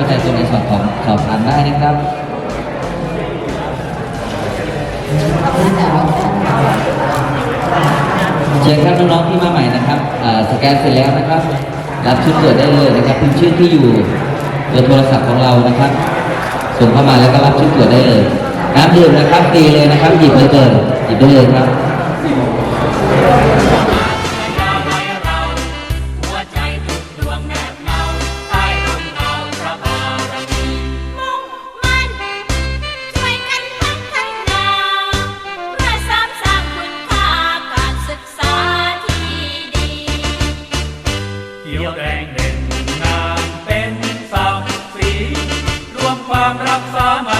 เข้าใจตัวในส่วนของสอบถามได้นะครับเชิญครับน้องๆที่มาใหม่นะครับสแกนเสร็จแล้วนะครับ รับชุดตรวจได้เลยนะครับพิมพ์ชื่อที่อยู่เบอร์โทรศัพท์ของเรานะครับ ส่งเข้ามาแล้วก็รับชุดตรวจได้เลยน้ำดื่มนะครับตีเลยนะครับหยิบเลยเกินหยิบได้เลยครับ ความรักสามัญ